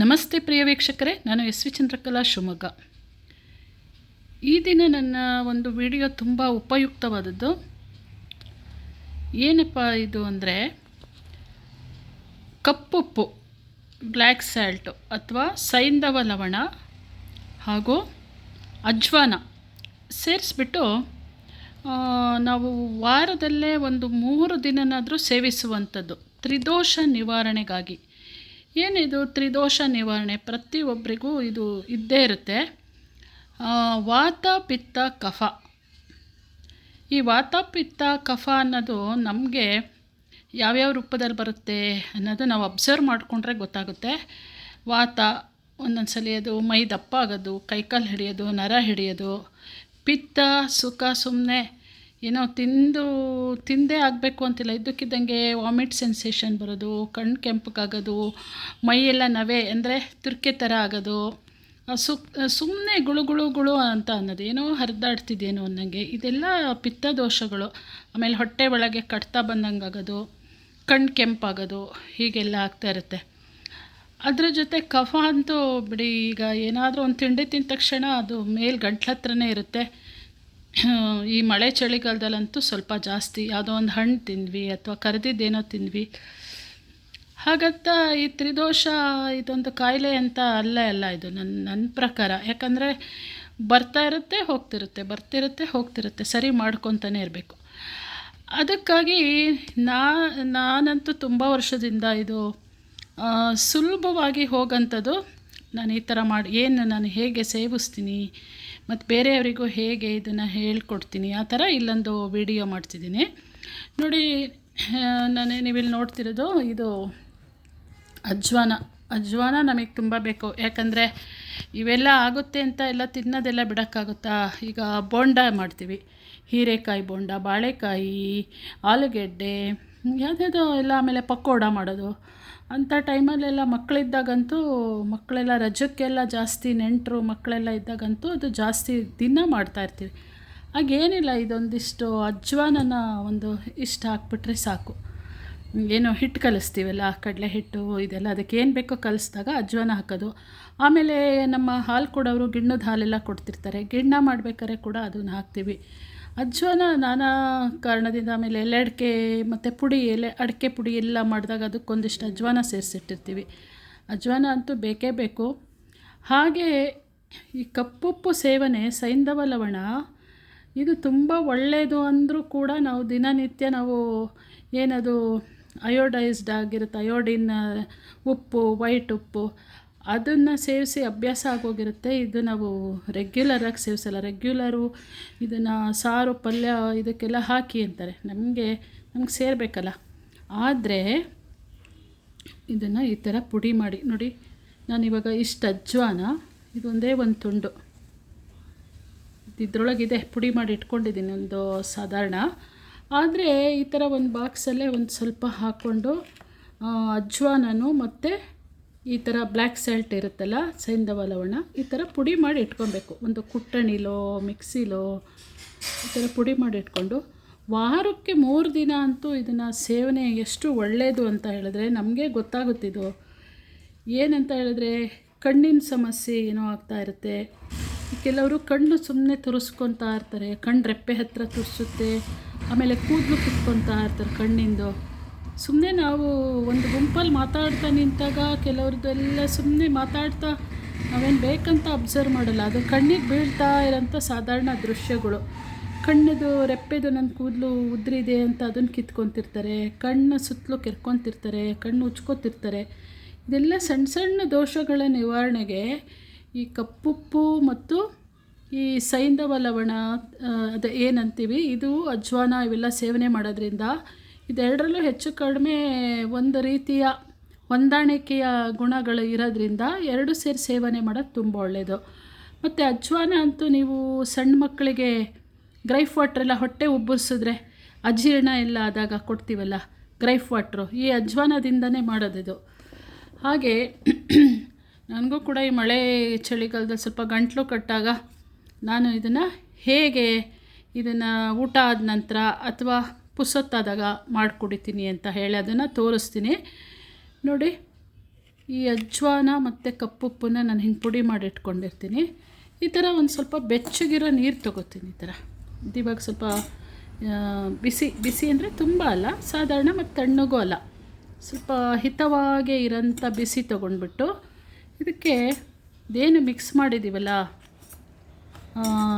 ನಮಸ್ತೆ ಪ್ರಿಯ ವೀಕ್ಷಕರೇ, ನಾನು ಎಸ್ ವಿ ಚಂದ್ರಕಲಾ ಶಿವಮೊಗ್ಗ. ಈ ದಿನ ನನ್ನ ಒಂದು ವಿಡಿಯೋ ತುಂಬ ಉಪಯುಕ್ತವಾದದ್ದು. ಏನಪ್ಪ ಇದು ಅಂದರೆ ಕಪ್ಪುಪ್ಪು ಬ್ಲ್ಯಾಕ್ ಸ್ಯಾಲ್ಟು ಅಥವಾ ಸೈಂಧವ ಲವಣ ಹಾಗೂ ಅಜ್ವಾನ ಸೇರಿಸ್ಬಿಟ್ಟು ನಾವು ವಾರದಲ್ಲೇ ಒಂದು ಮೂರು ದಿನನಾದರೂ ಸೇವಿಸುವಂಥದ್ದು. ತ್ರಿದೋಷ ನಿವಾರಣೆಗಾಗಿ. ಏನಿದು? ತ್ರಿದೋಷ ನಿವಾರಣೆ. ಪ್ರತಿಯೊಬ್ಬರಿಗೂ ಇದು ಇದ್ದೇ ಇರುತ್ತೆ. ವಾತ ಪಿತ್ತ ಕಫ. ಈ ವಾತ ಪಿತ್ತ ಕಫ ಅನ್ನೋದು ನಮಗೆ ಯಾವ್ಯಾವ ರೂಪದಲ್ಲಿ ಬರುತ್ತೆ ಅನ್ನೋದು ನಾವು ಅಬ್ಸರ್ವ್ ಮಾಡಿಕೊಂಡ್ರೆ ಗೊತ್ತಾಗುತ್ತೆ. ವಾತ ಒಂದೊಂದು ಸಲ ಅದು ಮೈ ದಪ್ಪ ಆಗೋದು, ಕೈಕಾಲು ಹಿಡಿಯೋದು, ನರ ಹಿಡಿಯೋದು, ಪಿತ್ತ, ಸುಖ ಸುಮ್ಮನೆ ಏನೋ ತಿಂದು, ತಿಂದೇ ಆಗಬೇಕು ಅಂತಿಲ್ಲ. ಇದ್ದಕ್ಕಿದ್ದಂಗೆ ವಾಮಿಟ್ ಸೆನ್ಸೇಷನ್ ಬರೋದು ಕಣ್ಣು ಕೆಂಪಗಾಗೋದು, ಮೈಯೆಲ್ಲ ನವೆ ಅಂದರೆ ತುರ್ಕೆ ಥರ ಆಗೋದು. ಸು ಸುಮ್ಮನೆ ಗುಳು ಗುಳು ಅಂತ ಅನ್ನೋದು. ಏನೋ ಹರಿದಾಡ್ತಿದ್ದೇನೋ ಅನ್ನಂಗೆ. ಇದೆಲ್ಲ ಪಿತ್ತ ದೋಷಗಳು. ಆಮೇಲೆ ಹೊಟ್ಟೆ ಒಳಗೆ ಕಟ್ತಾ ಬಂದಂಗೆ ಆಗೋದು ಕಣ್ಣು ಕೆಂಪಾಗೋದು, ಹೀಗೆಲ್ಲ ಆಗ್ತಾ ಇರುತ್ತೆ. ಅದರ ಜೊತೆ ಕಫ ಅಂತೂ ಬಿಡಿ, ಈಗ ಏನಾದರೂ ಒಂದು ತಿಂಡಿ ತಿಂದ ತಕ್ಷಣ ಅದು ಮೇಲೆ ಗಂಟ್ಲ ಹತ್ರನೇ ಇರುತ್ತೆ. ಈ ಮಳೆ ಚಳಿಗಾಲದಲ್ಲಂತೂ ಸ್ವಲ್ಪ ಜಾಸ್ತಿ. ಯಾವುದೋ ಒಂದು ಹಣ್ಣು ತಿಂದ್ವಿ ಅಥವಾ ಕರೆದಿದ್ದೇನೋ ತಿಂದ್ವಿ. ಹಾಗಂತ ಈ ತ್ರಿದೋಷ ಇದೊಂದು ಕಾಯಿಲೆ ಅಂತ ಅಲ್ಲೇ ಅಲ್ಲ ಇದು ನನ್ನ ನನ್ನ ಪ್ರಕಾರ. ಯಾಕಂದರೆ ಬರ್ತಾ ಇರುತ್ತೆ, ಹೋಗ್ತಿರುತ್ತೆ, ಬರ್ತಿರುತ್ತೆ, ಹೋಗ್ತಿರುತ್ತೆ. ಸರಿ ಮಾಡ್ಕೊತಾನೆ ಇರಬೇಕು. ಅದಕ್ಕಾಗಿ ನಾ, ನಾನಂತೂ ತುಂಬ ವರ್ಷದಿಂದ ಇದು ಸುಲಭವಾಗಿ ಹೋಗಂಥದ್ದು ನಾನು ಈ ಥರ ಮಾಡಿ, ಏನು ನಾನು ಹೇಗೆ ಸೇವಿಸ್ತೀನಿ ಮತ್ತು ಬೇರೆಯವರಿಗೂ ಹೇಗೆ ಇದನ್ನು ಹೇಳ್ಕೊಡ್ತೀನಿ, ಆ ಥರ ಇಲ್ಲೊಂದು ವಿಡಿಯೋ ಮಾಡ್ತಿದ್ದೀನಿ. ನೋಡಿ ನಾನೇ ನೀವಿಲ್ಲಿ ನೋಡ್ತಿರೋದು ಇದು ಅಜ್ವಾನ. ಅಜ್ವಾನ ನಮಗೆ ತುಂಬ ಬೇಕು. ಯಾಕಂದರೆ ಇವೆಲ್ಲ ಆಗುತ್ತೆ ಅಂತ ಎಲ್ಲ ತಿನ್ನೋದೆಲ್ಲ ಬಿಡೋಕ್ಕಾಗುತ್ತಾ? ಈಗ ಬೋಂಡ ಮಾಡ್ತೀವಿ. ಹೀರೆಕಾಯಿ ಬೋಂಡ, ಬಾಳೆಕಾಯಿ, ಆಲೂಗೆಡ್ಡೆ, ಯಾವುದ್ಯಾವುದೋ ಎಲ್ಲ ಆಮೇಲೆ ಪಕೋಡ ಮಾಡೋದು. ಅಂಥ ಟೈಮಲ್ಲೆಲ್ಲ ಮಕ್ಕಳಿದ್ದಾಗಂತೂ ಮಕ್ಕಳೆಲ್ಲ ರಜಕ್ಕೆಲ್ಲ ಜಾಸ್ತಿ ನೆಂಟರು ಮಕ್ಕಳೆಲ್ಲ ಇದ್ದಾಗಂತೂ ಅದು ಜಾಸ್ತಿ ದಿನ ಮಾಡ್ತಾಯಿರ್ತೀವಿ ಹಾಗೇನಿಲ್ಲ, ಇದೊಂದಿಷ್ಟು ಅಜ್ವಾನನ ಒಂದು ಇಷ್ಟ ಹಾಕ್ಬಿಟ್ರೆ ಸಾಕು. ಏನು ಹಿಟ್ಟು ಕಲಿಸ್ತೀವಲ್ಲ, ಕಡಲೆ ಹಿಟ್ಟು, ಇದೆಲ್ಲ ಅದಕ್ಕೆ ಏನು ಬೇಕೋ ಕಲಿಸ್ದಾಗ ಅಜ್ವಾನ ಹಾಕೋದು. ಆಮೇಲೆ ನಮ್ಮ ಹಾಲು ಕೊಡೋರು ಗಿಣ್ಣದ ಹಾಲೆಲ್ಲ ಕೊಡ್ತಿರ್ತಾರೆ. ಗಿಣ್ಣ ಮಾಡ್ಬೇಕಾದ್ರೆ ಕೂಡ ಅದನ್ನು ಹಾಕ್ತೀವಿ. ಅಜ್ವಾನ ನಾನಾ ಕಾರಣದಿಂದ ಆಮೇಲೆ ಎಲೆ ಅಡಿಕೆ ಮತ್ತು ಪುಡಿ, ಎಲೆ, ಅಡಿಕೆ ಪುಡಿ ಎಲ್ಲ ಮಾಡಿದಾಗ ಅದಕ್ಕೊಂದಿಷ್ಟು ಅಜ್ವಾನ ಸೇರಿಸಿಟ್ಟಿರ್ತೀವಿ. ಅಜ್ವಾನ ಅಂತೂ ಬೇಕೇ ಬೇಕು. ಹಾಗೆ ಈ ಕಪ್ಪುಪ್ಪು ಸೇವನೆ, ಸೈಂಧವ ಲವಣ, ಇದು ತುಂಬ ಒಳ್ಳೆಯದು ಅಂದರೂ ಕೂಡ ನಾವು ದಿನನಿತ್ಯ ನಾವು ಏನದು ಅಯೋಡೈಸ್ಡ್ ಆಗಿರುತ್ತೆ ಅಯೋಡಿನ್ ಉಪ್ಪು ವೈಟ್ ಉಪ್ಪು ಅದನ್ನು ಸೇವಿಸಿ ಅಭ್ಯಾಸ ಆಗೋಗಿರುತ್ತೆ. ಇದು ನಾವು ರೆಗ್ಯುಲರಾಗಿ ಸೇವಿಸಲ್ಲ. ರೆಗ್ಯುಲರು ಇದನ್ನು ಸಾರು, ಪಲ್ಯ ಇದಕ್ಕೆಲ್ಲ ಹಾಕಿ ಅಂತಾರೆ. ನಮಗೆ, ನಮ್ಗೆ ಸೇರಬೇಕಲ್ಲ. ಆದರೆ ಇದನ್ನು ಈ ಥರ ಪುಡಿ ಮಾಡಿ. ನೋಡಿ, ನಾನಿವಾಗ ಇಷ್ಟು ಅಜ್ವಾನ, ಇದೊಂದೇ ಒಂದು ತುಂಡು. ಇದ್ರೊಳಗಿದೆ. ಪುಡಿ ಮಾಡಿ ಇಟ್ಕೊಂಡಿದ್ದೀನಿ ಒಂದು ಸಾಧಾರಣ. ಆದರೆ ಈ ಥರ ಒಂದು ಬಾಕ್ಸಲ್ಲೇ ಒಂದು ಸ್ವಲ್ಪ ಹಾಕ್ಕೊಂಡು ಅಜ್ವಾನನು ಮತ್ತು ಈ ಥರ ಬ್ಲ್ಯಾಕ್ ಸಾಲ್ಟ್ ಇರುತ್ತಲ್ಲ ಸೈಂಧವ ಲವಣ ಈ ಥರ ಪುಡಿ ಮಾಡಿ ಇಟ್ಕೊಬೇಕು. ಒಂದು ಕುಟ್ಟಣಿಲೋ, ಮಿಕ್ಸಿಲೋ, ಈ ಥರ ಪುಡಿ ಮಾಡಿ ಇಟ್ಕೊಂಡು ವಾರಕ್ಕೆ ಮೂರು ದಿನ ಅಂತೂ ಇದನ್ನು ಸೇವನೆ ಎಷ್ಟು ಒಳ್ಳೆಯದು ಅಂತ ಹೇಳಿದ್ರೆ ನಮಗೆ ಗೊತ್ತಾಗುತ್ತಿದ್ದು ಏನಂತ ಹೇಳಿದ್ರೆ ಕಣ್ಣಿನ ಸಮಸ್ಯೆ ಏನೋ ಆಗ್ತಾ ಇರುತ್ತೆ. ಕೆಲವರು ಕಣ್ಣು ಸುಮ್ಮನೆ ತುರಿಸ್ಕೊತಾ ಇರ್ತಾರೆ ಕಣ್ಣು ರೆಪ್ಪೆ ಹತ್ತಿರ ತುರಿಸುತ್ತೆ, ಆಮೇಲೆ ಕೂದಲು ಕಿತ್ಕೊತಾ ಇರ್ತಾರೆ ಕಣ್ಣಿಂದು. ಸುಮ್ಮನೆ ನಾವು ಒಂದು ಗುಂಪಲ್ಲಿ ಮಾತಾಡ್ತಾ ನಿಂತಾಗ ಕೆಲವ್ರದ್ದೆಲ್ಲ ಸುಮ್ಮನೆ ಮಾತಾಡ್ತಾ ನಾವೇನು ಬೇಕಂತ ಅಬ್ಸರ್ವ್ ಮಾಡಲ್ಲ. ಅದು ಕಣ್ಣಿಗೆ ಬೀಳ್ತಾ ಇರೋಂಥ ಸಾಧಾರಣ ದೃಶ್ಯಗಳು. ಕಣ್ಣದು ರೆಪ್ಪೆದು ನನ್ನ ಕೂದಲು ಉದ್ರಿದೆ ಅಂತ ಅದನ್ನು ಕಿತ್ಕೊತಿರ್ತಾರೆ. ಕಣ್ಣು ಸುತ್ತಲೂ ಕೆರ್ಕೊತಿರ್ತಾರೆ. ಕಣ್ಣು ಉಚ್ಕೋತಿರ್ತಾರೆ. ಇದೆಲ್ಲ ಸಣ್ಣ ಸಣ್ಣ ದೋಷಗಳ ನಿವಾರಣೆಗೆ ಈ ಕಪ್ಪುಪ್ಪು ಮತ್ತು ಈ ಸೈಂಧವ ಲವಣ ಅದು ಏನಂತೀವಿ? ಇದು ಅಜ್ವಾನ ಇವೆಲ್ಲ ಸೇವನೆ ಮಾಡೋದ್ರಿಂದ ಇದೆರಡರಲ್ಲೂ ಹೆಚ್ಚು ಕಡಿಮೆ ಒಂದು ರೀತಿಯ ಹೊಂದಾಣಿಕೆಯ ಗುಣಗಳು ಇರೋದ್ರಿಂದ ಎರಡು ಸೇರಿ ಸೇವನೆ ಮಾಡೋದು ತುಂಬ ಒಳ್ಳೆಯದು ಮತ್ತು ಅಜ್ವಾನ ಅಂತೂ ನೀವು ಸಣ್ಣ ಮಕ್ಕಳಿಗೆ ಗ್ರೈಫ್ ವಾಟ್ರೆಲ್ಲ ಹೊಟ್ಟೆ ಉಬ್ಬರಿಸಿದ್ರೆ ಅಜೀರ್ಣ ಎಲ್ಲ ಆದಾಗ ಕೊಡ್ತೀವಲ್ಲ, ಗ್ರೈಫ್ ವಾಟ್ರು, ಈ ಅಜ್ವಾನದಿಂದನೇ ಮಾಡೋದಿದು ಹಾಗೆ ನನಗೂ ಕೂಡ ಈ ಮಳೆ ಚಳಿಗಾಲದಲ್ಲಿ ಸ್ವಲ್ಪ ಗಂಟಲು ಕಟ್ಟಾಗ ನಾನು ಇದನ್ನು ಹೇಗೆ ಇದನ್ನು ಊಟ ಆದ ನಂತರ ಅಥವಾ ಪುಸೊತ್ತಾದಾಗ ಮಾಡಿಕೊಡಿತೀನಿ ಅಂತ ಹೇಳಿ ಅದನ್ನು ತೋರಿಸ್ತೀನಿ. ನೋಡಿ, ಈ ಅಜ್ವಾನ ಮತ್ತು ಕಪ್ಪುಪ್ಪನ್ನ ನಾನು ಹಿಂಗೆ ಪುಡಿ ಮಾಡಿ ಇಟ್ಕೊಂಡಿರ್ತೀನಿ. ಈ ಥರ ಒಂದು ಸ್ವಲ್ಪ ಬೆಚ್ಚಗಿರೋ ನೀರು ತೊಗೋತೀನಿ ಈ ಥರ. ಇವಾಗ ಸ್ವಲ್ಪ ಬಿಸಿ ಬಿಸಿ ಅಂದರೆ ತುಂಬ ಅಲ್ಲ, ಸಾಧಾರಣ ಮತ್ತು ತಣ್ಣಗೂ ಅಲ್ಲ. ಸ್ವಲ್ಪ ಹಿತವಾಗೇ ಇರೋಂಥ ಬಿಸಿ ತೊಗೊಂಡ್ಬಿಟ್ಟು ಇದಕ್ಕೆ ಇದೇನು ಮಿಕ್ಸ್ ಮಾಡಿದ್ದೀವಲ್ಲ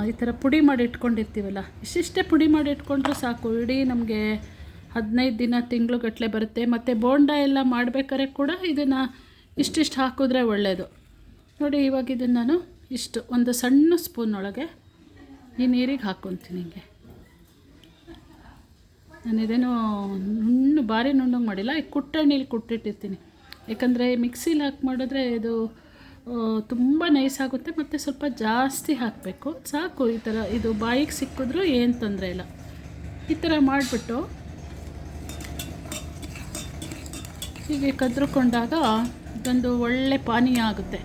ಈ ಥರ ಪುಡಿ ಮಾಡಿ ಇಟ್ಕೊಂಡಿರ್ತೀವಲ್ಲ, ಇಷ್ಟಿಷ್ಟೇ ಪುಡಿ ಮಾಡಿ ಇಟ್ಕೊಂಡ್ರೆ ಸಾಕು. ಇಡೀ ನಮಗೆ ಹದಿನೈದು ದಿನ ತಿಂಗಳುಗಟ್ಟಲೆ ಬರುತ್ತೆ. ಮತ್ತು ಬೋಂಡ ಎಲ್ಲ ಮಾಡಬೇಕಾದ್ರೆ ಕೂಡ ಇದನ್ನು ಇಷ್ಟಿಷ್ಟು ಹಾಕಿದ್ರೆ ಒಳ್ಳೆಯದು ನೋಡಿ, ಇವಾಗ ಇದನ್ನು ನಾನು ಇಷ್ಟು, ಒಂದು ಸಣ್ಣ ಸ್ಪೂನ್ ಒಳಗೆ ಈ ನೀರಿಗೆ ಹಾಕ್ಕೊತೀನಿ ಹಿಂಗೆ. ನಾನು ಇದೇನು ನುಣ್ಣು, ಭಾರಿ ನುಣ್ಣಗೆ ಮಾಡಿಲ್ಲ, ಈ ಕುಟ್ಟಣ್ಣೀಲಿ ಕುಟ್ಟಿಟ್ಟಿರ್ತೀನಿ. ಯಾಕಂದರೆ ಮಿಕ್ಸಿಲಿ ಹಾಕಿ ಮಾಡಿದ್ರೆ ಇದು ತುಂಬ ನೈಸ್ ಆಗುತ್ತೆ ಮತ್ತು ಸ್ವಲ್ಪ ಜಾಸ್ತಿ ಹಾಕಬೇಕು. ಸಾಕು, ಈ ಥರ ಇದು ಬಾಯಿಗೆ ಸಿಕ್ಕಿದ್ರೂ ಏನು ತೊಂದರೆ ಇಲ್ಲ. ಈ ಥರ ಮಾಡಿಬಿಟ್ಟು ಹೀಗೆ ಕದ್ರುಕೊಂಡಾಗ ಇದೊಂದು ಒಳ್ಳೆ ಪಾನೀಯ ಆಗುತ್ತೆ.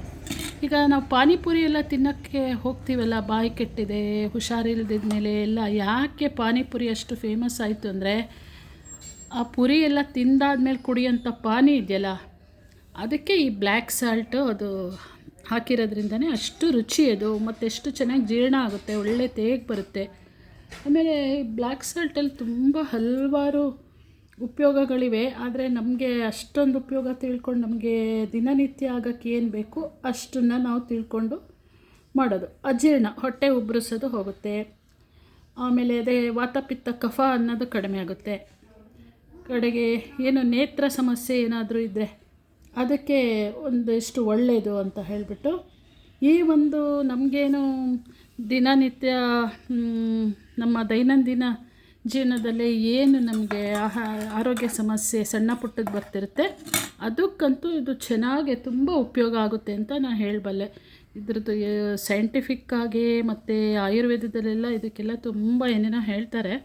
ಈಗ ನಾವು ಪಾನಿಪುರಿ ಎಲ್ಲ ತಿನ್ನೋಕ್ಕೆ ಹೋಗ್ತೀವಲ್ಲ, ಬಾಯಿ ಕೆಟ್ಟಿದೆ ಹುಷಾರಿಲ್ಲದಿದ್ದ ಮೇಲೆ ಎಲ್ಲ, ಯಾಕೆ ಪಾನಿಪುರಿ ಅಷ್ಟು ಫೇಮಸ್ ಆಯಿತು ಅಂದರೆ, ಆ ಪುರಿ ಎಲ್ಲ ತಿಂದಾದ್ಮೇಲೆ ಕುಡಿಯೋಂಥ ಪಾನಿ ಇದೆಯಲ್ಲ ಅದಕ್ಕೆ ಈ ಬ್ಲ್ಯಾಕ್ ಸಾಲ್ಟು ಅದು ಹಾಕಿರೋದ್ರಿಂದನೇ ಅಷ್ಟು ರುಚಿ ಅದು, ಮತ್ತು ಎಷ್ಟು ಚೆನ್ನಾಗಿ ಜೀರ್ಣ ಆಗುತ್ತೆ, ಒಳ್ಳೆ ತೇಗ್ ಬರುತ್ತೆ. ಆಮೇಲೆ ಬ್ಲ್ಯಾಕ್ ಸಾಲ್ಟಲ್ಲಿ ತುಂಬ ಹಲವಾರು ಉಪಯೋಗಗಳಿವೆ, ಆದರೆ ನಮಗೆ ಅಷ್ಟೊಂದು ಉಪಯೋಗ ತಿಳ್ಕೊಂಡು ನಮಗೆ ದಿನನಿತ್ಯ ಆಗೋಕ್ಕೆ ಏನು ಬೇಕು ಅಷ್ಟನ್ನು ನಾವು ತಿಳ್ಕೊಂಡು ಮಾಡೋದು. ಅಜೀರ್ಣ, ಹೊಟ್ಟೆ ಉಬ್ಬರಿಸೋದು ಹೋಗುತ್ತೆ. ಆಮೇಲೆ ಅದೇ ವಾತಪಿತ್ತ ಕಫ ಅನ್ನೋದು ಕಡಿಮೆ ಆಗುತ್ತೆ. ಕಡೆಗೆ ಏನು ನೇತ್ರ ಸಮಸ್ಯೆ ಏನಾದರೂ ಇದ್ದರೆ ಅದಕ್ಕೆ ಒಂದಿಷ್ಟು ಒಳ್ಳೆಯದು ಅಂತ ಹೇಳಿಬಿಟ್ಟು ಈ ಒಂದು ನಮಗೇನು ದಿನನಿತ್ಯ ನಮ್ಮ ದೈನಂದಿನ ಜೀವನದಲ್ಲಿ ಏನು ನಮಗೆ ಆರೋಗ್ಯ ಸಮಸ್ಯೆ ಸಣ್ಣ ಪುಟ್ಟದ್ದು ಬರ್ತಿರುತ್ತೆ, ಅದಕ್ಕಂತೂ ಇದು ಚೆನ್ನಾಗಿ ತುಂಬ ಉಪಯೋಗ ಆಗುತ್ತೆ ಅಂತ ನಾನು ಹೇಳಬಲ್ಲೆ. ಇದ್ರದ್ದು ಸೈಂಟಿಫಿಕ್ಕಾಗಿ ಮತ್ತು ಆಯುರ್ವೇದದಲ್ಲೆಲ್ಲ ಇದಕ್ಕೆಲ್ಲ ತುಂಬ ಏನೇನೋ ಹೇಳ್ತಾರೆ.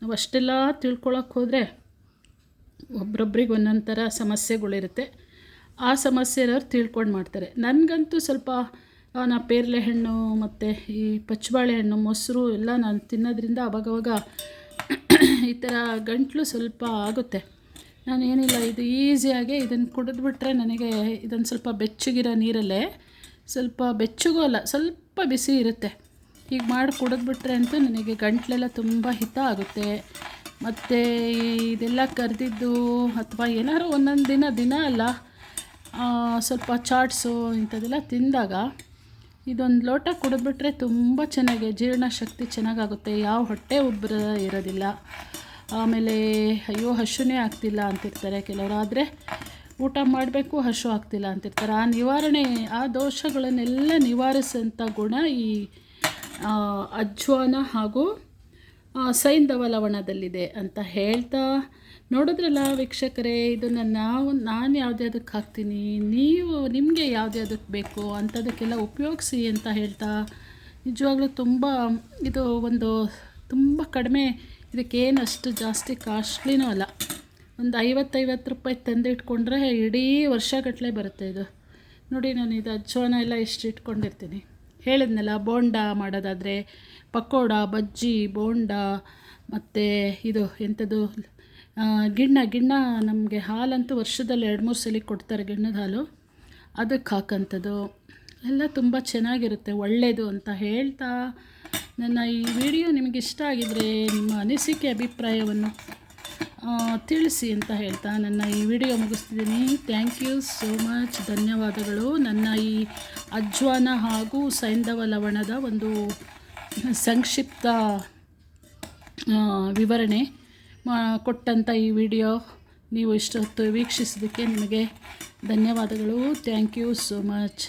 ನಾವು ಅಷ್ಟೆಲ್ಲ ತಿಳ್ಕೊಳಕ್ಕೆ ಹೋದರೆ ಒಬ್ರೊಬ್ರಿಗೆ ಒಂದೊಂದು ಥರ ಸಮಸ್ಯೆಗಳಿರುತ್ತೆ. ಆ ಸಮಸ್ಯೆ ಇರೋರು ತಿಳ್ಕೊಂಡು ಮಾಡ್ತಾರೆ. ನನಗಂತೂ ಸ್ವಲ್ಪ ನಾ ಪೇರ್ಲೆ ಹಣ್ಣು ಮತ್ತು ಈ ಪಚ್ಚಬಾಳೆ ಹಣ್ಣು ಮೊಸರು ಎಲ್ಲ ನಾನು ತಿನ್ನೋದ್ರಿಂದ ಅವಾಗವಾಗ ಈ ಥರ ಗಂಟಲು ಸ್ವಲ್ಪ ಆಗುತ್ತೆ. ನಾನು ಏನಿಲ್ಲ ಇದು ಈಸಿಯಾಗಿ ಇದನ್ನು ಕುಡಿದ್ಬಿಟ್ರೆ ನನಗೆ ಇದೊಂದು ಸ್ವಲ್ಪ ಬೆಚ್ಚಗಿರೋ ನೀರಲ್ಲೇ ಸ್ವಲ್ಪ ಬೆಚ್ಚಗೂ ಅಲ್ಲ, ಸ್ವಲ್ಪ ಬಿಸಿ ಇರುತ್ತೆ. ಹೀಗೆ ಮಾಡಿ ಕುಡಿದ್ಬಿಟ್ರೆ ಅಂತೂ ನನಗೆ ಗಂಟ್ಲೆಲ್ಲ ತುಂಬ ಹಿತ ಆಗುತ್ತೆ. ಮತ್ತು ಇದೆಲ್ಲ ಕರೆದಿದ್ದು ಅಥವಾ ಏನಾದ್ರು ಒಂದೊಂದು ದಿನ ದಿನ ಅಲ್ಲ ಸ್ವಲ್ಪ ಚಾಟ್ಸು ಇಂಥದ್ದೆಲ್ಲ ತಿಂದಾಗ ಇದೊಂದು ಲೋಟ ಕುಡಿದ್ಬಿಟ್ರೆ ತುಂಬ ಚೆನ್ನಾಗಿ ಜೀರ್ಣಶಕ್ತಿ ಚೆನ್ನಾಗಾಗುತ್ತೆ. ಯಾವ ಹೊಟ್ಟೆ ಉಬ್ಬರ ಇರೋದಿಲ್ಲ. ಆಮೇಲೆ ಅಯ್ಯೋ, ಹಶುನೇ ಆಗ್ತಿಲ್ಲ ಅಂತಿರ್ತಾರೆ ಕೆಲವರು. ಆದರೆ ಊಟ ಮಾಡಬೇಕು, ಹಶು ಆಗ್ತಿಲ್ಲ ಅಂತಿರ್ತಾರೆ. ಆ ನಿವಾರಣೆ, ಆ ದೋಷಗಳನ್ನೆಲ್ಲ ನಿವಾರಿಸೋಂಥ ಗುಣ ಈ ಅಜ್ವಾನ ಹಾಗೂ ಸೈಂಧವ ಲವಣದಲ್ಲಿದೆ ಅಂತ ಹೇಳ್ತಾ ನೋಡಿದ್ರಲ್ಲ ವೀಕ್ಷಕರೇ, ಇದನ್ನು ನಾವು, ನಾನು ಯಾವುದ್ಯಾವುದಕ್ಕೆ ಹಾಕ್ತೀನಿ, ನೀವು ನಿಮಗೆ ಯಾವುದ್ಯಾವುದಕ್ಕೆ ಬೇಕು ಅಂಥದಕ್ಕೆಲ್ಲ ಉಪಯೋಗಿಸಿ ಅಂತ ಹೇಳ್ತಾ ನಿಜವಾಗ್ಲೂ ತುಂಬ ಇದು ಒಂದು ತುಂಬ ಕಡಿಮೆ ಇದಕ್ಕೇನು ಅಷ್ಟು ಜಾಸ್ತಿ ಕಾಸ್ಟ್ಲಿನೂ ಅಲ್ಲ. ಒಂದು ಐವತ್ತೈವತ್ತು ರೂಪಾಯಿ ತಂದಿಟ್ಕೊಂಡ್ರೆ ಇಡೀ ವರ್ಷಗಟ್ಟಲೆ ಬರುತ್ತೆ ಇದು. ನೋಡಿ, ನಾನು ಇದು ಅಜ್ವಾನ ಎಲ್ಲ ಇಷ್ಟು ಇಟ್ಕೊಂಡಿರ್ತೀನಿ. ಹೇಳಿದ್ನಲ್ಲ, ಬೋಂಡ ಮಾಡೋದಾದರೆ ಪಕೋಡ, ಬಜ್ಜಿ, ಬೋಂಡ, ಮತ್ತು ಇದು ಎಂಥದ್ದು ಗಿಣ್ಣ ಗಿಣ್ಣ ನಮಗೆ ಹಾಲಂತೂ ವರ್ಷದಲ್ಲಿ ಎರಡು, ಮೂರು ಸಲ ಕೊಡ್ತಾರೆ ಗಿಣ್ಣದ ಹಾಲು. ಅದಕ್ಕೆ ಹಾಕೋಂಥದ್ದು ಎಲ್ಲ ತುಂಬ ಚೆನ್ನಾಗಿರುತ್ತೆ ಒಳ್ಳೆಯದು ಅಂತ ಹೇಳ್ತಾ ನನ್ನ ಈ ವಿಡಿಯೋ ನಿಮಗೆ ಇಷ್ಟ ಆಗಿದರೆ ನಿಮ್ಮ ಅನಿಸಿಕೆ, ಅಭಿಪ್ರಾಯವನ್ನು ತಿಳಿಸಿ ಅಂತ ಹೇಳ್ತಾ ನನ್ನ ಈ ವಿಡಿಯೋ ಮುಗಿಸ್ತಿದ್ದೀನಿ. ಥ್ಯಾಂಕ್ ಯು ಸೋ ಮಚ್ ಧನ್ಯವಾದಗಳು. ನನ್ನ ಈ ಅಜ್ವಾನ ಹಾಗೂ ಸೈಂಧವ ಲವಣದ ಒಂದು ಸಂಕ್ಷಿಪ್ತ ವಿವರಣೆ ಕೊಟ್ಟಂಥ ಈ ವಿಡಿಯೋ ನೀವು ಇಷ್ಟೊತ್ತು ವೀಕ್ಷಿಸೋದಕ್ಕೆ ನಿಮಗೆ ಧನ್ಯವಾದಗಳು. Thank you so much